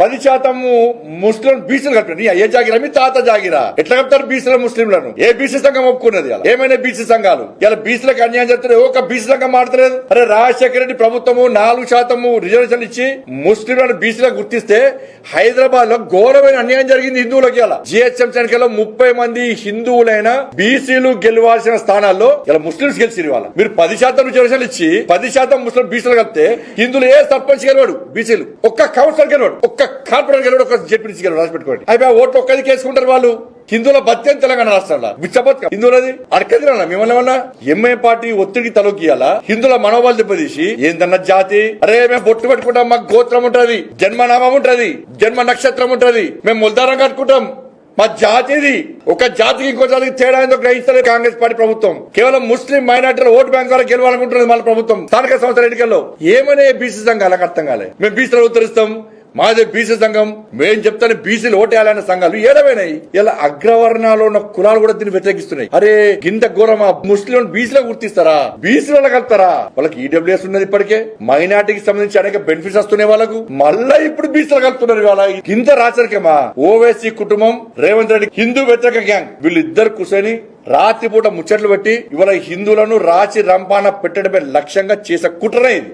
పది శాతము ముస్లిం బీసీలు కలిపారు ఏ జాగిరా మీ తాత జాగిరా. ఎట్లా కలుపుతారు బీసీల ముస్లింలను? ఏ బీసీ సంఘం ఒప్పుకున్నది ఏమైనా బీసీ సంఘాలు? ఇలా బీసీలకు అన్యాయం చేస్తారు ఒక బీసీ సంఘం మాడతలేదు అరే రాజశేఖర రెడ్డి ప్రభుత్వము నాలుగు శాతము రిజర్వేషన్ ఇచ్చి ముస్లింలను బీసీలకు గుర్తిస్తే హైదరాబాద్లో ఘోరమైన అన్యాయం జరిగింది హిందువులకి ఇలా జిహెచ్ఎం సంఖ్యలో ముప్పై మంది హిందువులైన బీసీలు గెలవాల్సిన స్థానాల్లో ఇలా ముస్లింస్ గెలిచిరు వాళ్ళ మీరు పది శాతం రిజర్వేషన్ ఇచ్చి పది శాతం ముస్లిం బీసీలు కలిపితే హిందువులు ఏ సర్పంచ్ గెలవాడు? బీసీలు. ఒక్క కౌన్సిలర్ గెలవాడు. ఒక్క కార్పొరేట్ గెలవాడు ఒక జడ్పీ నుంచి గెలవాడు రాసి పెట్టుకోండి అయిపోయి ఓట్లు ఒక్కది కేసుకుంటారు వాళ్ళు. హిందువుల బత్యం తెలంగాణ రాష్ట్రంలో. విచ్చబత్ హిందువులది? అడకదిరా మిమ్మల్ని ఏమన్నా? ఎంఐ పార్టీ ఒత్తిడికి తలొక్కియాలా? హిందువుల మనోబలు దెబ్బతీసి ఏందన్న జాతి? అరే మేము బొట్టు పెట్టుకుంటాం మాకు గోత్రం ఉంటది జన్మనామం ఉంటది జన్మ నక్షత్రం ఉంటది మేము ముల్దారం కట్టుకుంటాం. మా జాతిది. ఒక జాతికి ఇంకో జాతికి తేడా ఏందో గ్రహిస్తలేదు కాంగ్రెస్ పార్టీ ప్రభుత్వం. కేవలం ముస్లిం మైనార్టీల ఓటు బ్యాంక్ ద్వారా గెలవాలనుకుంటున్నది మన ప్రభుత్వం. స్థానిక సంస్థల ఎన్నికల్లో ఏమనే బీసీ సంఘాలకు అర్థం కాలే. మేము బీసీలు ఉత్తరిస్తాం మాదే బీసీ సంఘం మేం చెప్తానే బీసీలు ఓటేయాలన్న సంఘాలు ఏడవైనాయి ఇలా అగ్రవర్ణాలు ఉన్న కులాలు కూడా దీన్ని వ్యతిరేకిస్తున్నాయి. అరే గింత ఘోరమా ముస్లిం బీసీలో గుర్తిస్తారా? బీసీలో కలుతారా వాళ్ళకి ఈడబ్ల్యూఎస్ ఉన్నది ఇప్పటికే. మైనార్టీకి సంబంధించి అనేక బెనిఫిట్స్ వస్తున్నాయి వాళ్ళకు. మళ్ళా ఇప్పుడు బీసీలో కలుపుతున్నారు వాళ్ళ గింత రాచరికమా? ఓవైసీ కుటుంబం రేవంత్ రెడ్డి హిందూ వ్యతిరేక గ్యాంగ్. వీళ్ళిద్దరు కూర్చొని రాత్రిపూట ముచ్చట్లు పెట్టి ఇవాళ హిందువులను రాచి రంపాన పెట్టడమే లక్ష్యంగా చేసే కుట్రనే ఇది.